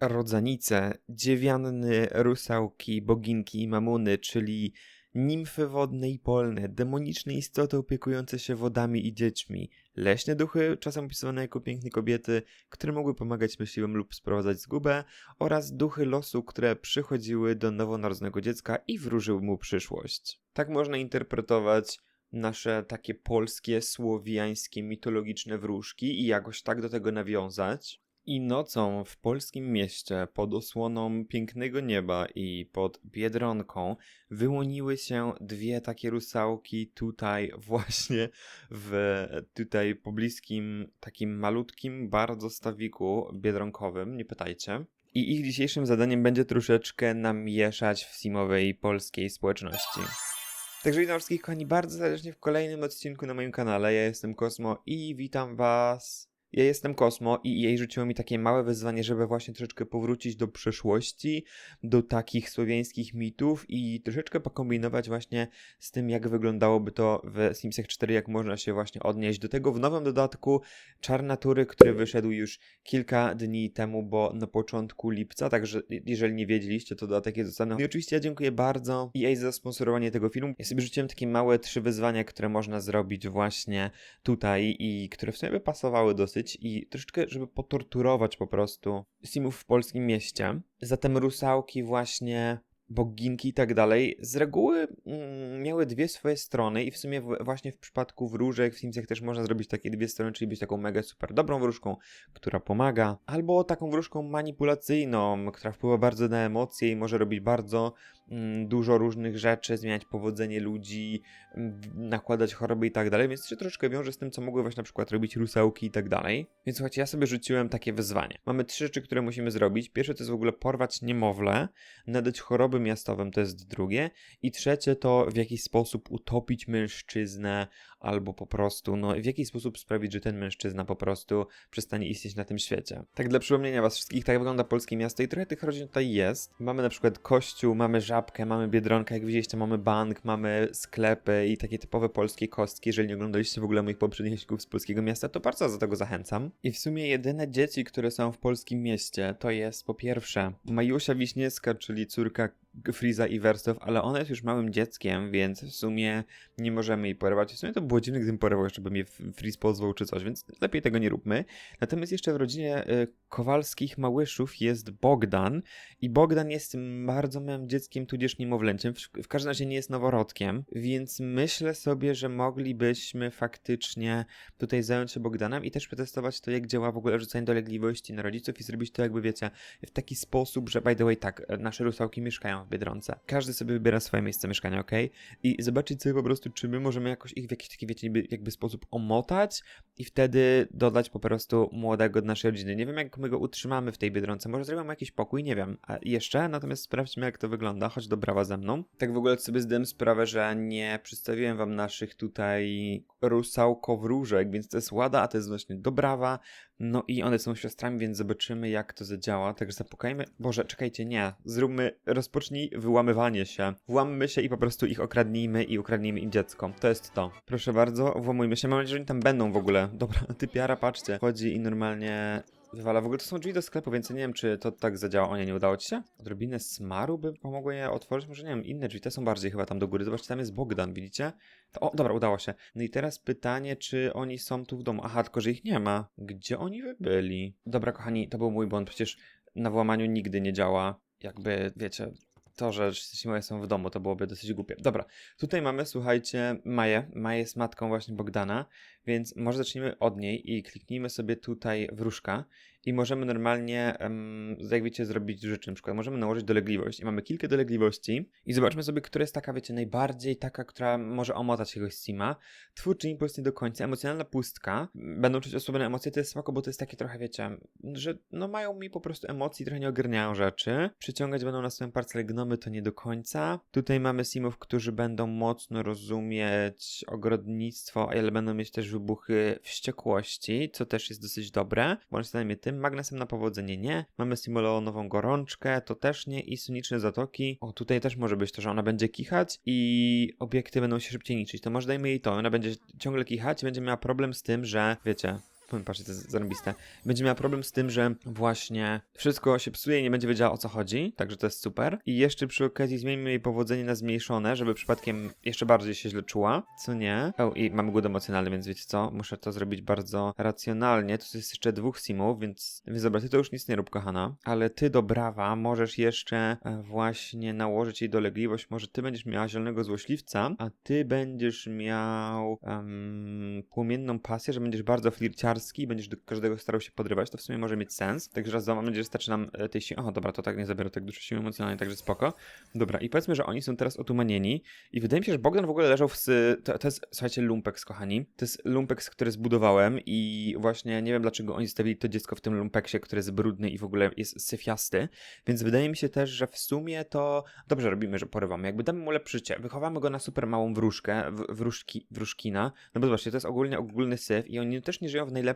rodzanice, dziewianny, rusałki, boginki i mamuny, czyli nimfy wodne i polne, demoniczne istoty opiekujące się wodami i dziećmi, leśne duchy, czasem opisywane jako piękne kobiety, które mogły pomagać myśliwym lub sprowadzać zgubę, oraz duchy losu, które przychodziły do nowonarodzonego dziecka i wróżyły mu przyszłość. Tak można interpretować nasze takie polskie, słowiańskie, mitologiczne wróżki i jakoś tak do tego nawiązać. I nocą w polskim mieście pod osłoną pięknego nieba i pod Biedronką wyłoniły się dwie takie rusałki tutaj właśnie w tutaj pobliskim takim malutkim bardzo stawiku biedronkowym, nie pytajcie. I ich dzisiejszym zadaniem będzie troszeczkę namieszać w simowej polskiej społeczności. Także witam wszystkich kochani bardzo serdecznie w kolejnym odcinku na moim kanale. Ja jestem Kosmo i witam was. Ja jestem Kosmo i jej rzuciło mi takie małe wyzwanie, żeby właśnie troszeczkę powrócić do przeszłości, do takich słowiańskich mitów i troszeczkę pokombinować właśnie z tym, jak wyglądałoby to w Simsach 4, jak można się właśnie odnieść do tego w nowym dodatku Czar Natury, który wyszedł już kilka dni temu, bo na początku lipca, także jeżeli nie wiedzieliście, to dodatek jest dostępny. I oczywiście ja dziękuję bardzo EA za sponsorowanie tego filmu. Ja sobie rzuciłem takie małe trzy wyzwania, które można zrobić właśnie tutaj i które w sumie by pasowały dosyć i troszeczkę, żeby potorturować po prostu simów w polskim mieście. Zatem rusałki właśnie boginki i tak dalej, z reguły mm, miały dwie swoje strony i w sumie właśnie w przypadku wróżek w Simsach też można zrobić takie dwie strony, czyli być taką mega super dobrą wróżką, która pomaga, albo taką wróżką manipulacyjną, która wpływa bardzo na emocje i może robić bardzo mm, dużo różnych rzeczy, zmieniać powodzenie ludzi, nakładać choroby i tak dalej, więc się troszeczkę wiąże z tym, co mogły właśnie na przykład robić rusałki i tak dalej. Więc słuchajcie, ja sobie rzuciłem takie wyzwanie. Mamy trzy rzeczy, które musimy zrobić. Pierwsze to jest w ogóle porwać niemowlę, nadać choroby miastowym, to jest drugie. I trzecie to w jakiś sposób utopić mężczyznę, albo po prostu, no w jakiś sposób sprawić, że ten mężczyzna po prostu przestanie istnieć na tym świecie. Tak dla przypomnienia was wszystkich, tak wygląda polskie miasto i trochę tych rodzin tutaj jest. Mamy na przykład kościół, mamy żabkę, mamy biedronkę, jak widzieliście, mamy bank, mamy sklepy i takie typowe polskie kostki. Jeżeli nie oglądaliście w ogóle moich poprzednich odcinków z polskiego miasta, to bardzo do tego zachęcam. I w sumie jedyne dzieci, które są w polskim mieście, to jest po pierwsze Majusia Wiśniewska, czyli córka Friza i Wersow, ale ona jest już małym dzieckiem, więc w sumie nie możemy jej porywać. W sumie to było dziwne, gdybym porywał jeszcze, by mnie Friz pozwał czy coś, więc lepiej tego nie róbmy. Natomiast jeszcze w rodzinie y, Kowalskich Małyszów jest Bogdan i Bogdan jest bardzo małym dzieckiem, tudzież niemowlęciem. W, w każdym razie nie jest noworodkiem, więc myślę sobie, że moglibyśmy faktycznie tutaj zająć się Bogdanem i też przetestować to, jak działa w ogóle rzucanie dolegliwości na rodziców i zrobić to jakby, wiecie, w taki sposób, że by the way, tak, nasze rusałki mieszkają w Biedronce. Każdy sobie wybiera swoje miejsce mieszkania, ok? I zobaczyć sobie po prostu, czy my możemy jakoś ich w jakiś taki, wiecie, jakby, sposób omotać i wtedy dodać po prostu młodego do naszej rodziny. Nie wiem, jak my go utrzymamy w tej Biedronce. Może zrobimy jakiś pokój, nie wiem. A jeszcze, natomiast sprawdźmy, jak to wygląda. Chodź do brawa ze mną. Tak w ogóle sobie zdałem sprawę, że nie przedstawiłem wam naszych tutaj rusałkowróżek, więc to jest Łada, a to jest właśnie Dobrawa. No i one są siostrami, więc zobaczymy, jak to zadziała. Także zapukajmy. Boże, czekajcie, nie. Zróbmy, rozpocznij wyłamywanie się. Włammy się i po prostu ich okradnijmy i ukradnijmy im dziecko. To jest to. Proszę bardzo, włamujmy się. Mam nadzieję, że oni tam będą w ogóle. Dobra, typiara, patrzcie. Chodzi i normalnie wywala. W ogóle to są drzwi do sklepu, więc nie wiem, czy to tak zadziała. O nie, nie udało ci się? Odrobinę smaru by pomogło je otworzyć? Może nie wiem, inne drzwi, te są bardziej chyba tam do góry. Zobaczcie, tam jest Bogdan, widzicie? To, o, dobra, udało się. No i teraz pytanie, czy oni są tu w domu? Aha, tylko, że ich nie ma. Gdzie oni by byli? Dobra, kochani, to był mój błąd. Przecież na włamaniu nigdy nie działa. Jakby, wiecie, to, że moje są w domu, to byłoby dosyć głupie. Dobra, tutaj mamy, słuchajcie, Maję. Maję jest matką właśnie Bogdana, więc może zacznijmy od niej i kliknijmy sobie tutaj wróżka i możemy normalnie, jak wiecie, zrobić rzeczy. Na przykład możemy nałożyć dolegliwość i mamy kilka dolegliwości i zobaczmy sobie, która jest taka, wiecie, najbardziej taka, która może omotać jakiegoś sima. Twórczy impuls nie do końca, emocjonalna pustka. Będą czuć osłabione emocje, to jest spoko, bo to jest takie trochę, wiecie, że no mają mi po prostu emocji, trochę nie ogarniają rzeczy. Przyciągać będą na swoim parcel gnomy, to nie do końca. Tutaj mamy simów, którzy będą mocno rozumieć ogrodnictwo, ale będą mieć też wybuchy wściekłości, co też jest dosyć dobre. Bądź co tym. Magnesem na powodzenie nie. Mamy simulowanową gorączkę, to też nie. I soniczne zatoki. O, tutaj też może być to, że ona będzie kichać i obiekty będą się szybciej niszczyć. To może dajmy jej to. Ona będzie ciągle kichać i będzie miała problem z tym, że wiecie, Patrzcie, to jest zarąbiste. Będzie miała problem z tym, że właśnie wszystko się psuje i nie będzie wiedziała o co chodzi, także to jest super. I jeszcze przy okazji zmienimy jej powodzenie na zmniejszone, żeby przypadkiem jeszcze bardziej się źle czuła, co nie? O, i mamy głód emocjonalny, więc wiecie co? Muszę to zrobić bardzo racjonalnie. Tu jest jeszcze dwóch simów, więc, więc dobra, ty to już nic nie rób, kochana. Ale ty do brawa możesz jeszcze e, właśnie nałożyć jej dolegliwość. Może ty będziesz miała zielonego złośliwca, a ty będziesz miał em, płomienną pasję, że będziesz bardzo flirciarski i będziesz do każdego starał się podrywać. To w sumie może mieć sens. Także raz dwa będzie wystarczy nam e, tej siły. O, dobra, to tak nie zabiera tak dużo siły emocjonalnej, także spoko. Dobra, i powiedzmy, że oni są teraz otumanieni i wydaje mi się, że Bogdan w ogóle leżał w... To, to jest, słuchajcie, lumpex, kochani. To jest lumpex, który zbudowałem i właśnie nie wiem, dlaczego oni zostawili to dziecko w tym lumpeksie, który jest brudny i w ogóle jest syfiasty, więc wydaje mi się też, że w sumie to dobrze robimy, że porywamy. Jakby damy mu lepsze życie. Wychowamy go na super małą wróżkę, w, wróżki, wróżkina. No bo zobaczcie, to jest ogólnie ogólny syf i oni też nie żyją w najlepszym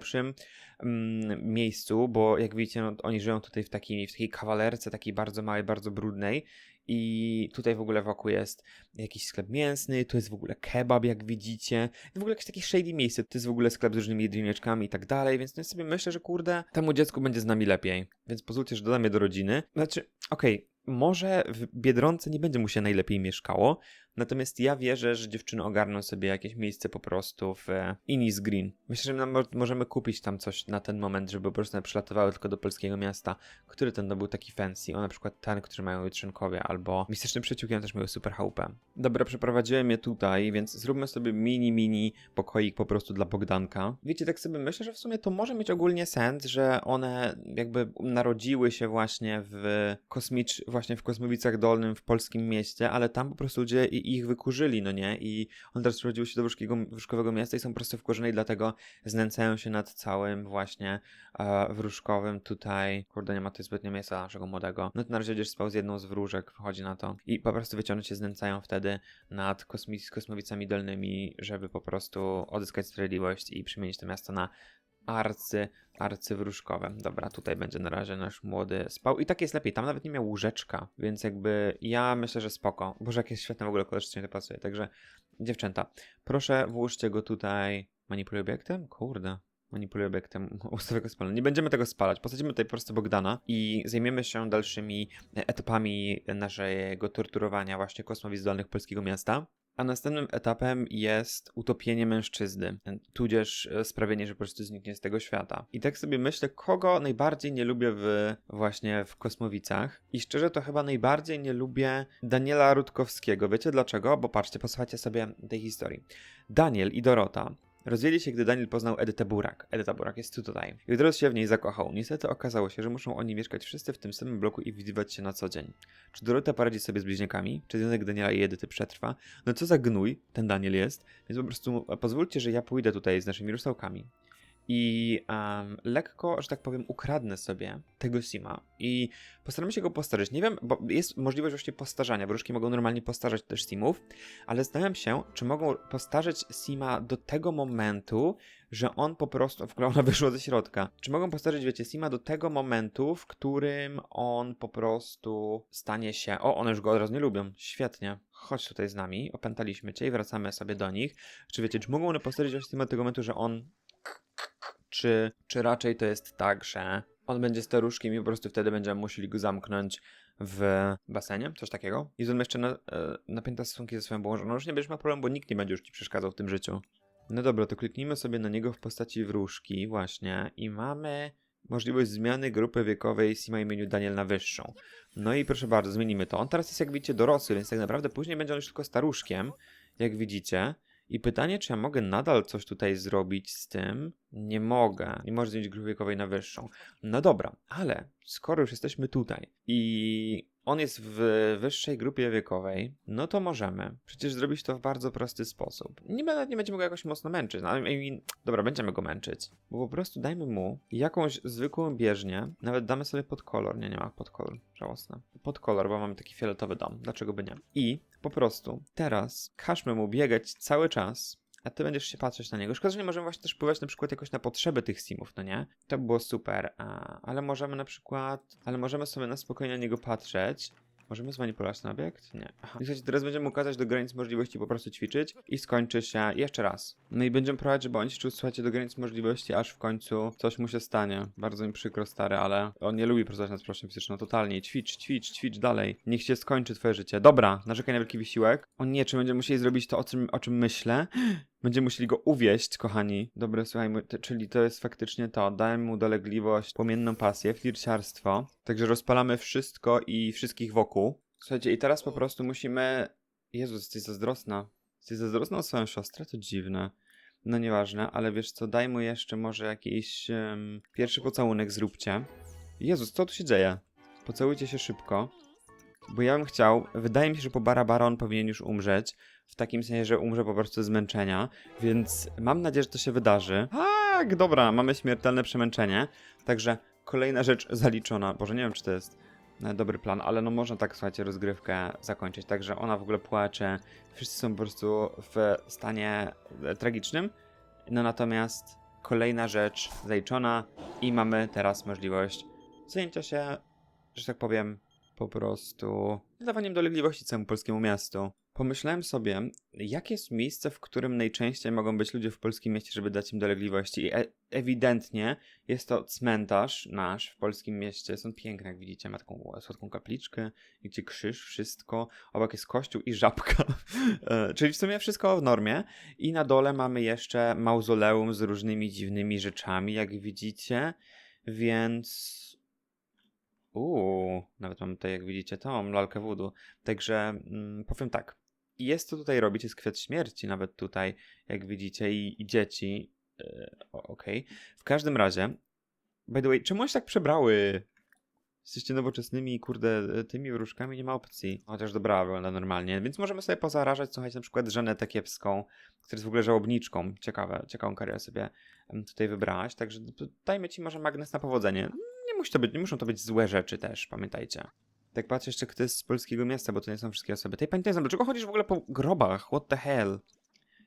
mm, miejscu, bo jak widzicie, no, oni żyją tutaj w takiej, w takiej kawalerce, takiej bardzo małej, bardzo brudnej. I tutaj w ogóle wokół jest jakiś sklep mięsny, tu jest w ogóle kebab, jak widzicie. W ogóle jakieś takie shady miejsce. To jest w ogóle sklep z różnymi jedyneczkami i tak dalej, więc ja sobie myślę, że kurde, temu dziecku będzie z nami lepiej. Więc pozwólcie, że dodam je do rodziny. Znaczy, okej, może w Biedronce nie będzie mu się najlepiej mieszkało, natomiast ja wierzę, że dziewczyny ogarną sobie jakieś miejsce po prostu w e, Innis Green. Myślę, że możemy kupić tam coś na ten moment, żeby po prostu przylatowały tylko do polskiego miasta. Który ten był taki fancy? O, na przykład ten, którzy mają jutrzenkowie, albo Mistycznym Przyjaciółkiem też mają super chałupę. Dobra, przeprowadziłem je tutaj, więc zróbmy sobie mini, mini pokoik po prostu dla Bogdanka. Wiecie, tak sobie myślę, że w sumie to może mieć ogólnie sens, że one jakby narodziły się właśnie w kosmicz, właśnie w Kosmowicach Dolnym, w polskim mieście, ale tam po prostu ludzie i ich wykurzyli, no nie? I one teraz urodziły się do wróżkiego, wróżkowego miasta i są po prostu wkurzone i dlatego znęcają się nad całym właśnie e, wróżkowym tutaj. Kurde, nie ma tutaj zbytnio mięsa naszego młodego. No to na razie będziesz spał z jedną z wróżek, wychodzi na to. I po prostu wiecie, one się znęcają wtedy nad kosmi- kosmowicami dolnymi, żeby po prostu odzyskać sprawiedliwość i przemienić to miasto na arcy, arcywróżkowe. Dobra, tutaj będzie na razie nasz młody spał. I tak jest lepiej, tam nawet nie miał łóżeczka, więc jakby ja myślę, że spoko. Boże, jakie świetne w ogóle koleżecznie to pasuje. Także dziewczęta, proszę włóżcie go tutaj. Manipuluj obiektem? Kurde. Manipuluj obiektem ustawego spalania. Nie będziemy tego spalać. Posadzimy tutaj po prostu Bogdana i zajmiemy się dalszymi etapami naszego torturowania właśnie kosmowic dolnych polskiego miasta. A następnym etapem jest utopienie mężczyzny, tudzież sprawienie, że po prostu zniknie z tego świata. I tak sobie myślę, kogo najbardziej nie lubię w, właśnie w Kosmowicach. I szczerze to chyba najbardziej nie lubię Daniela Rutkowskiego. Wiecie dlaczego? Bo patrzcie, posłuchajcie sobie tej historii. Daniel i Dorota Rozwiedli się, gdy Daniel poznał Edytę Burak. Edyta Burak jest tu tutaj. I od razu się w niej zakochał. Niestety okazało się, że muszą oni mieszkać wszyscy w tym samym bloku i widywać się na co dzień. Czy Dorota poradzi sobie z bliźniakami? Czy związek Daniela i Edyty przetrwa? No co za gnój ten Daniel jest. Więc po prostu pozwólcie, że ja pójdę tutaj z naszymi rusałkami. I em, lekko, że tak powiem, ukradnę sobie tego Sima i postaram się go postarzeć. Nie wiem, bo jest możliwość właśnie postarzania. Wróżki mogą normalnie postarzać też Simów, ale zastanawiam się, czy mogą postarzeć Sima do tego momentu, że on po prostu, w ogóle ona wyszła ze środka. Czy mogą postarzeć, wiecie, Sima do tego momentu, w którym on po prostu stanie się. O, one już go od razu nie lubią. Świetnie. Chodź tutaj z nami, opętaliśmy cię i wracamy sobie do nich. Czy wiecie, czy mogą one postarzeć właśnie Sima do tego momentu, że on. Czy, czy raczej to jest tak, że on będzie staruszkiem i po prostu wtedy będziemy musieli go zamknąć w basenie, coś takiego. I on jeszcze na, e, stosunki ze swoją byłą żoną. Już nie będziesz miał problemu, bo nikt nie będzie już ci przeszkadzał w tym życiu. No dobra, to kliknijmy sobie na niego w postaci wróżki właśnie i mamy możliwość zmiany grupy wiekowej Sima imieniu Daniel na wyższą. No i proszę bardzo, zmienimy to. On teraz jest jak widzicie dorosły, więc tak naprawdę później będzie on już tylko staruszkiem, jak widzicie. I pytanie, czy ja mogę nadal coś tutaj zrobić z tym? Nie mogę. Nie może zmienić grupy wiekowej na wyższą. No dobra, ale skoro już jesteśmy tutaj i on jest w wyższej grupie wiekowej, no to możemy przecież zrobić to w bardzo prosty sposób. Nie, będę- nie będziemy go jakoś mocno męczyć. No, I dobra, będziemy go męczyć. Bo po prostu dajmy mu jakąś zwykłą bieżnię, nawet damy sobie podkolor. Nie, nie ma podkolor. Żałosne. Podkolor, bo mamy taki fioletowy dom. Dlaczego by nie? I po prostu teraz każmy mu biegać cały czas a ty będziesz się patrzeć na niego. Szkoda, że nie możemy właśnie też wpływać na przykład jakoś na potrzeby tych simów, no nie? To by było super, a, ale możemy na przykład, ale możemy sobie na spokojnie na niego patrzeć Możemy zmanipulować ten obiekt? Nie. Aha. Teraz będziemy ukazać do granic możliwości po prostu ćwiczyć i skończy się jeszcze raz. No i będziemy prowadzić, żeby on ćwiczył, słuchajcie, do granic możliwości, aż w końcu coś mu się stanie. Bardzo mi przykro, stary, ale on nie lubi pracować nad sprawą fizyczną, totalnie. Ćwicz, ćwicz, ćwicz dalej. Niech się skończy twoje życie. Dobra, narzekaj na wielki wysiłek. O nie, czy będziemy musieli zrobić to, o czym, o czym myślę? Będziemy musieli go uwieść, kochani. Dobra, słuchajmy, czyli to jest faktycznie to. Dałem mu dolegliwość, płomienną pasję, flirciarstwo. Także rozpalamy wszystko i wszystkich wokół. Słuchajcie, i teraz po prostu musimy... Jezus, jesteś zazdrosna. Jesteś zazdrosna o swoją siostrę? To dziwne. No nieważne, ale wiesz co, daj mu jeszcze może jakiś em, pierwszy pocałunek zróbcie. Jezus, co tu się dzieje? Pocałujcie się szybko. Bo ja bym chciał, wydaje mi się, że po Barabara on powinien już umrzeć. W takim sensie, że umrze po prostu z zmęczenia. Więc mam nadzieję, że to się wydarzy. Tak, dobra, mamy śmiertelne przemęczenie. Także kolejna rzecz zaliczona. Boże, nie wiem, czy to jest e, dobry plan, ale no można tak, słuchajcie, rozgrywkę zakończyć. Także ona w ogóle płacze. Wszyscy są po prostu w stanie e, tragicznym. No natomiast kolejna rzecz zaliczona i mamy teraz możliwość zajęcia się, że tak powiem, po prostu dawaniem dolegliwości całemu polskiemu miastu. Pomyślałem sobie, jakie jest miejsce, w którym najczęściej mogą być ludzie w polskim mieście, żeby dać im dolegliwości. I e- ewidentnie jest to cmentarz nasz w polskim mieście. Są piękne, jak widzicie. Ma taką słodką kapliczkę, gdzie krzyż, wszystko. Obok jest kościół i żabka. E, Czyli w sumie wszystko w normie. I na dole mamy jeszcze mauzoleum z różnymi dziwnymi rzeczami, jak widzicie. Więc Uuu, nawet mam tutaj, jak widzicie, tą lalkę wodu. Także mm, powiem tak. Jest co tutaj robić, jest kwiat śmierci nawet tutaj, jak widzicie, i, i dzieci. Yy, Okej. W każdym razie, by the way, czemu się tak przebrały? Jesteście nowoczesnymi, kurde, tymi wróżkami, nie ma opcji. Chociaż dobra, wygląda normalnie. Więc możemy sobie pozarażać, słuchajcie, na przykład Żanetę Kiepską, która jest w ogóle żałobniczą. Ciekawe, ciekawą karierę sobie tutaj wybrałaś. Także dajmy ci może magnes na powodzenie. Nie, musi to być, nie muszą to być złe rzeczy też, pamiętajcie. Tak patrzę jeszcze, kto jest z polskiego miasta, bo to nie są wszystkie osoby. Tej pamiętaj, dlaczego chodzisz w ogóle po grobach? What the hell?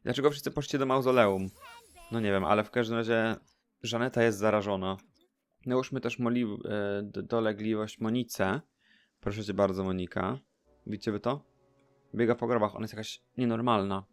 Dlaczego wszyscy poszliście do mauzoleum? No nie wiem, ale w każdym razie Żaneta jest zarażona. Nałóżmy też moli, e, dolegliwość Monice. Proszę cię bardzo, Monika. Widzicie wy to? Biega po grobach, ona jest jakaś nienormalna.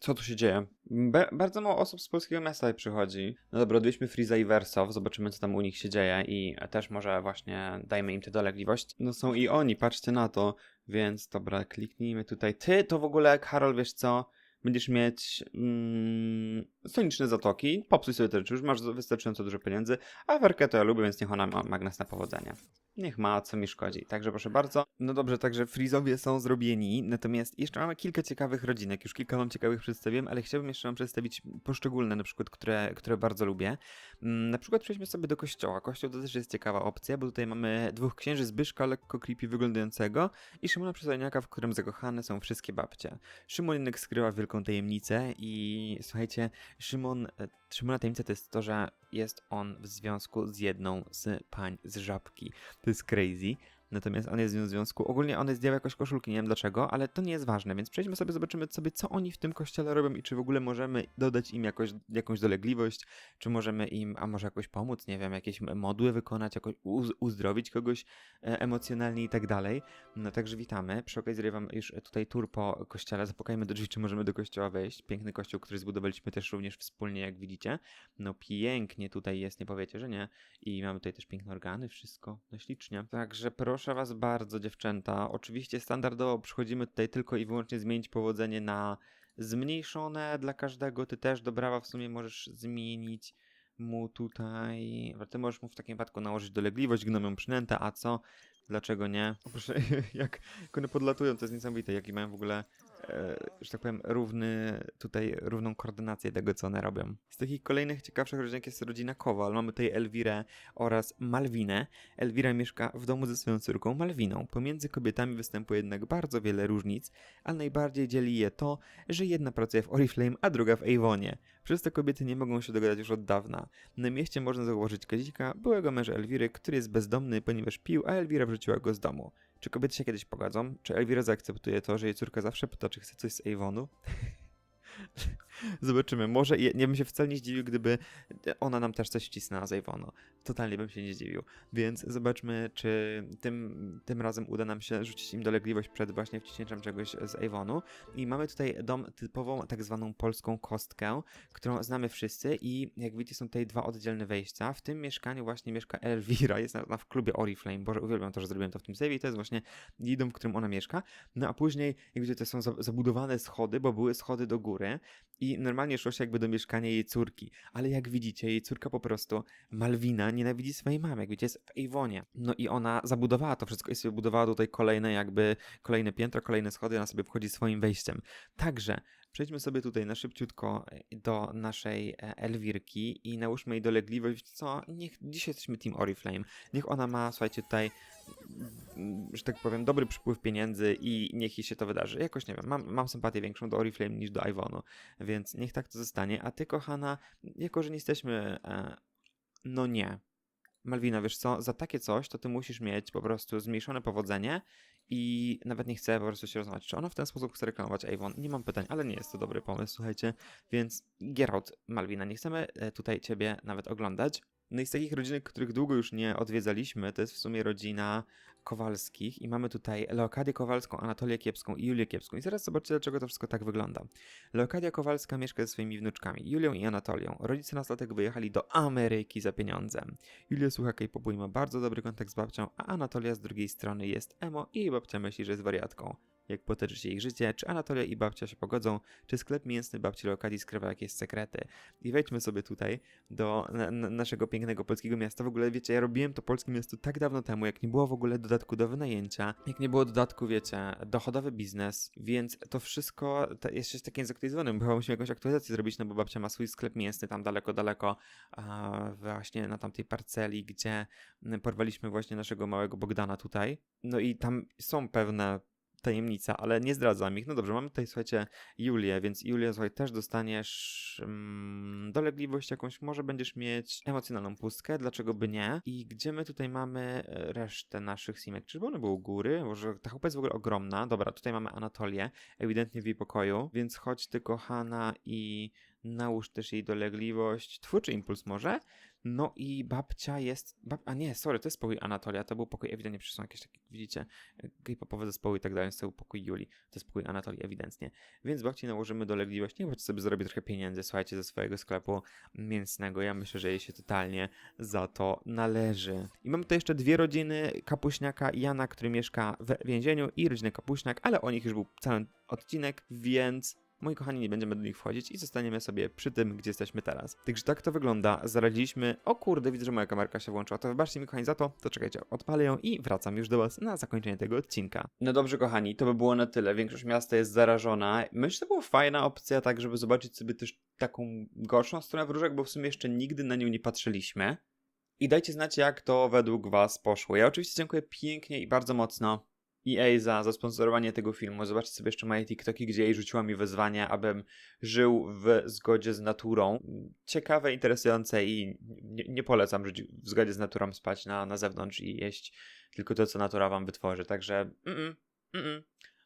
Co tu się dzieje? Be- bardzo mało osób z polskiego miasta przychodzi. No dobra, odwiedźmy Freeza i Wersow, zobaczymy co tam u nich się dzieje i też może właśnie dajmy im tę dolegliwość. No są i oni, patrzcie na to. Więc dobra, kliknijmy tutaj. Ty to w ogóle, Karol, wiesz co? Będziesz mieć mm, soniczne zatoki, popsuj sobie te rzeczy, już masz wystarczająco dużo pieniędzy, a Werkę to ja lubię, więc niech ona ma magnes na powodzenie. Niech ma, co mi szkodzi. Także proszę bardzo. No dobrze, także frizowie są zrobieni, natomiast jeszcze mamy kilka ciekawych rodzinek, już kilka mam ciekawych przedstawiłem, ale chciałbym jeszcze wam przedstawić poszczególne, na przykład, które, które bardzo lubię. Mm, Na przykład przejdźmy sobie do kościoła. Kościół to też jest ciekawa opcja, bo tutaj mamy dwóch księży Zbyszka, lekko creepy wyglądającego i Szymona Przystojniaka, w którym zakochane są wszystkie babcie. Szymon jednak skrywa wielką tajemnicę i słuchajcie, Szymon, e, Szymona tajemnica to jest to, że jest on w związku z jedną z pań z żabki. To jest crazy. Natomiast on jest w związku. Ogólnie one zdjęły jakoś koszulki, nie wiem dlaczego, ale to nie jest ważne, więc przejdźmy sobie, zobaczymy sobie, co oni w tym kościele robią i czy w ogóle możemy dodać im jakoś, jakąś dolegliwość, czy możemy im, a może jakoś pomóc, nie wiem, jakieś modły wykonać, jakoś uz- uzdrowić kogoś e, emocjonalnie i tak dalej. No także witamy. Przy okazji zrobię wam już tutaj tour po kościele. Zapukajmy do drzwi, czy możemy do kościoła wejść. Piękny kościół, który zbudowaliśmy też również wspólnie, jak widzicie. No pięknie tutaj jest, nie powiecie, że nie. I mamy tutaj też piękne organy, wszystko, no ślicznie. Także proszę was bardzo, dziewczęta. Oczywiście standardowo przychodzimy tutaj tylko i wyłącznie zmienić powodzenie na zmniejszone dla każdego. Ty też dobrawa w sumie możesz zmienić mu tutaj. Ty możesz mu w takim wypadku nałożyć dolegliwość, gnomią przynętę, a co? Dlaczego nie? Proszę, jak, one podlatują, to jest niesamowite, jaki mają w ogóle, że tak powiem, równy, tutaj równą koordynację tego, co one robią. Z takich kolejnych ciekawszych rodzinek jest rodzina Kowal. Mamy tutaj Elwirę oraz Malwinę. Elwira mieszka w domu ze swoją córką Malwiną. Pomiędzy kobietami występuje jednak bardzo wiele różnic, ale najbardziej dzieli je to, że jedna pracuje w Oriflame, a druga w Avonie. Przez to kobiety nie mogą się dogadać już od dawna. Na mieście można zauważyć Kazika, byłego męża Elwiry, który jest bezdomny, ponieważ pił, a Elwira wrzuciła go z domu. Czy kobiety się kiedyś pogadzą? Czy Elwira zaakceptuje to, że jej córka zawsze pyta, czy chce coś z Avonu? Zobaczymy. Może, nie bym się wcale nie zdziwił, gdyby ona nam też coś wcisnęła z Avonu. totalnie bym się nie zdziwił. Więc zobaczmy, czy tym, tym razem uda nam się rzucić im dolegliwość przed właśnie wciśnięciem czegoś z Avonu. I mamy tutaj dom typową tak zwaną polską kostkę, którą znamy wszyscy i jak widzicie są tutaj dwa oddzielne wejścia. W tym mieszkaniu właśnie mieszka Elvira, jest ona w klubie Oriflame, boże uwielbiam to, że zrobiłem to w tym save i to jest właśnie dom, w którym ona mieszka. No a później, jak widzicie, to są za- zabudowane schody, bo były schody do góry i normalnie szło się jakby do mieszkania jej córki. Ale jak widzicie, jej córka po prostu, Malwina, nienawidzi swojej mamy, jak widzicie, jest w Avonie. No i ona zabudowała to wszystko i sobie budowała tutaj kolejne jakby, kolejne piętro, kolejne schody, ona sobie wchodzi swoim wejściem. Także przejdźmy sobie tutaj na szybciutko e, do naszej e, Elwirki i nałóżmy jej dolegliwość, co niech, dzisiaj jesteśmy Team Oriflame, niech ona ma, słuchajcie, tutaj, mm, że tak powiem, dobry przypływ pieniędzy i niech jej się to wydarzy. Jakoś, nie wiem, mam, mam sympatię większą do Oriflame niż do Ivonu, więc niech tak to zostanie. A ty, kochana, jako, że nie jesteśmy, e, no nie. Malwina, wiesz co, za takie coś to ty musisz mieć po prostu zmniejszone powodzenie i nawet nie chcę po prostu się rozmawiać. Czy ona w ten sposób chce reklamować Avon? Nie mam pytań, ale nie jest to dobry pomysł, słuchajcie. Więc get out, Malwina, nie chcemy e, tutaj ciebie nawet oglądać. No i z takich rodzinek, których długo już nie odwiedzaliśmy, to jest w sumie rodzina Kowalskich i mamy tutaj Leokadię Kowalską, Anatolię Kiepską i Julię Kiepską. I zaraz zobaczycie, dlaczego to wszystko tak wygląda. Leokadia Kowalska mieszka ze swoimi wnuczkami, Julią i Anatolią. Rodzice nastolatek wyjechali do Ameryki za pieniądzem. Julia słucha K-popu i ma bardzo dobry kontakt z babcią, a Anatolia z drugiej strony jest emo i babcia myśli, że jest wariatką. Jak potoczy się ich życie, czy Anatolia i babcia się pogodzą, czy sklep mięsny babci Leokadii skrywa jakieś sekrety. I wejdźmy sobie tutaj do na, na naszego pięknego polskiego miasta. W ogóle, wiecie, ja robiłem to polskie miasto tak dawno temu, jak nie było w ogóle dodatku do wynajęcia, jak nie było dodatku, wiecie, dochodowy biznes, więc to wszystko to jest jeszcze takie zaktualizowane. Chyba musimy jakąś aktualizację zrobić, no bo babcia ma swój sklep mięsny tam daleko, daleko, właśnie na tamtej parceli, gdzie porwaliśmy właśnie naszego małego Bogdana tutaj. No i tam są pewne tajemnica, ale nie zdradzam ich. No dobrze, mamy tutaj, słuchajcie, Julię, więc Julia, słuchaj, też dostaniesz mm, dolegliwość jakąś, może będziesz mieć emocjonalną pustkę, dlaczego by nie? I gdzie my tutaj mamy e, resztę naszych simek? Czyżby one były u góry? Może ta chałupa jest w ogóle ogromna. Dobra, tutaj mamy Anatolię, ewidentnie w jej pokoju, więc chodź ty, kochana, i nałóż też jej dolegliwość. Twórczy impuls może? No i babcia jest. Bab... A nie, sorry, to jest pokój Anatolia. To był pokój ewidentnie, przecież są jakieś takie, widzicie, gay-popowe zespoły i tak dalej. To był pokój Julii. To jest pokój Anatolii, ewidentnie. Więc babci nałożymy dolegliwość. Niech babcia sobie zrobi trochę pieniędzy, słuchajcie, ze swojego sklepu mięsnego. Ja myślę, że jej się totalnie za to należy. I mamy tutaj jeszcze dwie rodziny: Kapuśniaka i Jana, który mieszka w więzieniu, i rodzinę Kapuśniak, ale o nich już był cały odcinek, więc Moi kochani, nie będziemy do nich wchodzić i zostaniemy sobie przy tym, gdzie jesteśmy teraz. Także tak to wygląda. Zaradziliśmy. O kurde, widzę, że moja kamerka się włączyła. To wybaczcie mi, kochani, za to. To czekajcie, odpalę ją i wracam już do Was na zakończenie tego odcinka. No dobrze, kochani, to by było na tyle. Większość miasta jest zarażona. Myślę, że to była fajna opcja, tak, żeby zobaczyć sobie też taką gorszą stronę wróżek, bo w sumie jeszcze nigdy na nią nie patrzyliśmy. I dajcie znać, jak to według Was poszło. Ja oczywiście dziękuję pięknie i bardzo mocno EA za zasponsorowanie tego filmu. Zobaczcie sobie jeszcze moje TikToki, gdzie jej rzuciła mi wyzwanie, abym żył w zgodzie z naturą. Ciekawe, interesujące i nie, nie polecam żyć w zgodzie z naturą, spać na, na zewnątrz i jeść tylko to, co natura wam wytworzy. Także mm, mm.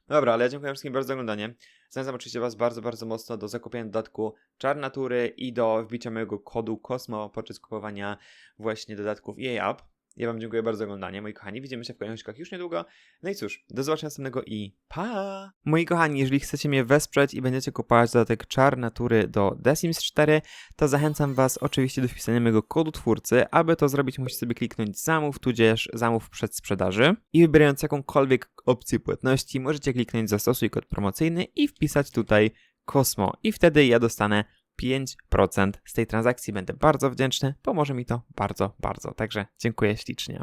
Dobra, ale ja dziękuję wszystkim bardzo za oglądanie. Zachęcam oczywiście Was bardzo, bardzo mocno do zakupienia dodatku Czar Natury i do wbicia mojego kodu KOSMO podczas kupowania właśnie dodatków EA App. Ja Wam dziękuję bardzo za oglądanie, moi kochani. Widzimy się w kolejnych odcinkach już niedługo. No i cóż, do zobaczenia następnego i pa! Moi kochani, jeżeli chcecie mnie wesprzeć i będziecie kupować dodatek Czar Natury do The Sims 4, to zachęcam Was oczywiście do wpisania mojego kodu twórcy. Aby to zrobić, musicie sobie kliknąć zamów, tudzież zamów przed sprzedaży i wybierając jakąkolwiek opcję płatności, możecie kliknąć zastosuj kod promocyjny i wpisać tutaj Kosmo i wtedy ja dostanę 5% z tej transakcji. Będę bardzo wdzięczny, pomoże mi to bardzo, bardzo. Także dziękuję ślicznie.